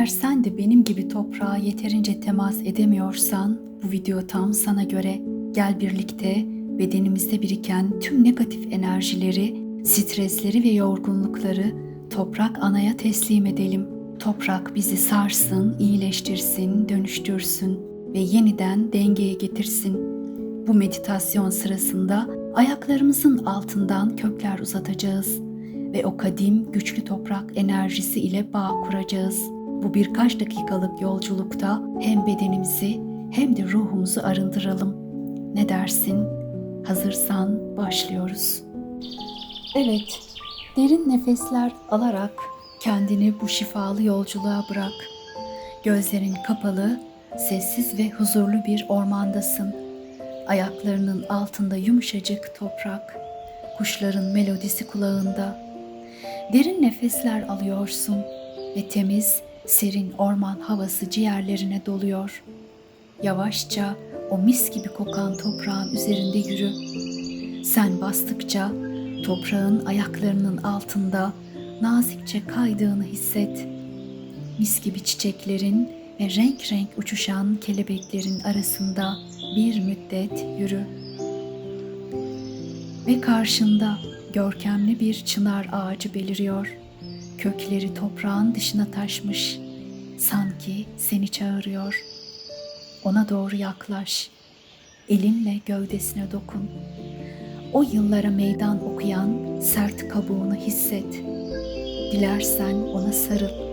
Eğer sen de benim gibi toprağa yeterince temas edemiyorsan bu video tam sana göre. Gel birlikte bedenimizde biriken tüm negatif enerjileri, stresleri ve yorgunlukları toprak anaya teslim edelim. Toprak bizi sarsın, iyileştirsin, dönüştürsün ve yeniden dengeye getirsin. Bu meditasyon sırasında ayaklarımızın altından kökler uzatacağız ve o kadim güçlü toprak enerjisi ile bağ kuracağız. Bu birkaç dakikalık yolculukta hem bedenimizi hem de ruhumuzu arındıralım. Ne dersin? Hazırsan başlıyoruz. Evet, derin nefesler alarak kendini bu şifalı yolculuğa bırak. Gözlerin kapalı, sessiz ve huzurlu bir ormandasın. Ayaklarının altında yumuşacık toprak, kuşların melodisi kulağında. Derin nefesler alıyorsun ve temiz, serin orman havası ciğerlerine doluyor. Yavaşça o mis gibi kokan toprağın üzerinde yürü. Sen bastıkça toprağın ayaklarının altında nazikçe kaydığını hisset. Mis gibi çiçeklerin ve renk renk uçuşan kelebeklerin arasında bir müddet yürü. Ve karşında görkemli bir çınar ağacı beliriyor. Kökleri toprağın dışına taşmış. Sanki seni çağırıyor. Ona doğru yaklaş. Elinle gövdesine dokun. O yıllara meydan okuyan sert kabuğunu hisset. Dilersen ona sarıl.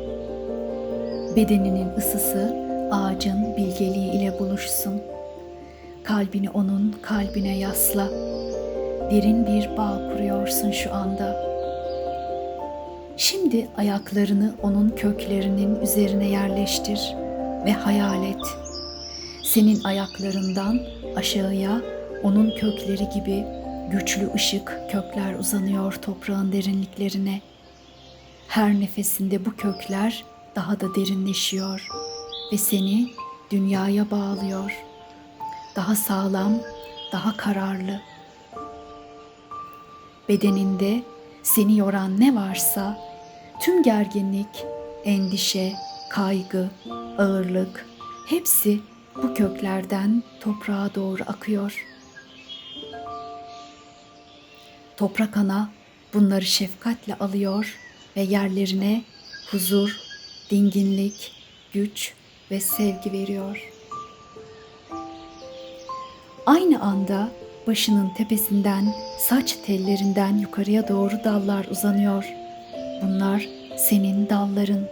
Bedeninin ısısı ağacın bilgeliği ile buluşsun. Kalbini onun kalbine yasla. Derin bir bağ kuruyorsun şu anda. Şimdi ayaklarını onun köklerinin üzerine yerleştir ve hayal et. Senin ayaklarından aşağıya onun kökleri gibi güçlü ışık kökler uzanıyor toprağın derinliklerine. Her nefesinde bu kökler daha da derinleşiyor ve seni dünyaya bağlıyor. Daha sağlam, daha kararlı. Bedeninde seni yoran ne varsa tüm gerginlik, endişe, kaygı, ağırlık hepsi bu köklerden toprağa doğru akıyor. Toprak ana bunları şefkatle alıyor ve yerlerine huzur, dinginlik, güç ve sevgi veriyor. Aynı anda başının tepesinden, saç tellerinden yukarıya doğru dallar uzanıyor. Bunlar senin dalların.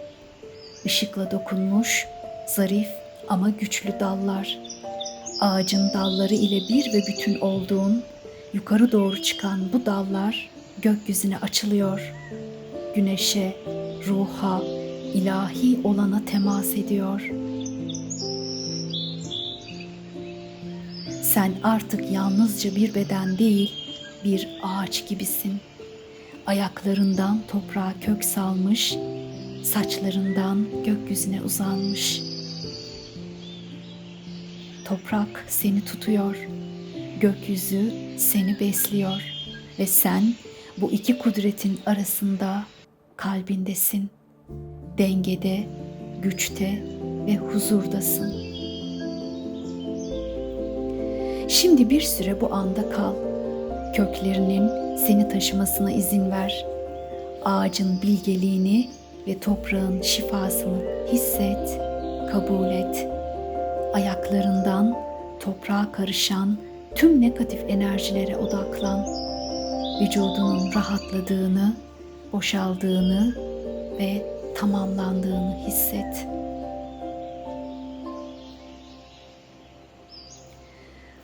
Işıkla dokunmuş, zarif ama güçlü dallar. Ağacın dalları ile bir ve bütün olduğun, yukarı doğru çıkan bu dallar gökyüzüne açılıyor. Güneşe, ruha, ilahi olana temas ediyor. Sen artık yalnızca bir beden değil, bir ağaç gibisin. Ayaklarından toprağa kök salmış, saçlarından gökyüzüne uzanmış. Toprak seni tutuyor, gökyüzü seni besliyor ve sen bu iki kudretin arasında kalbindesin. Dengede, güçte ve huzurdasın. Şimdi bir süre bu anda kal. Köklerinin seni taşımasına izin ver. Ağacın bilgeliğini ve toprağın şifasını hisset, kabul et. Ayaklarından toprağa karışan tüm negatif enerjilere odaklan. Vücudunun rahatladığını, boşaldığını ve tamamlandığını hisset.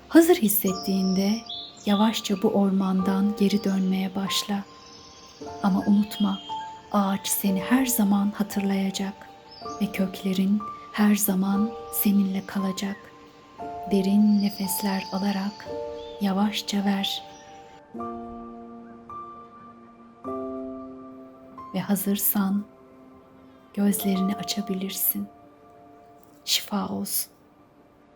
Hazır hissettiğinde yavaşça bu ormandan geri dönmeye başla. Ama unutma, ağaç seni her zaman hatırlayacak ve köklerin her zaman seninle kalacak. Derin nefesler alarak yavaşça ver. Ve hazırsan gözlerini açabilirsin. Şifa olsun.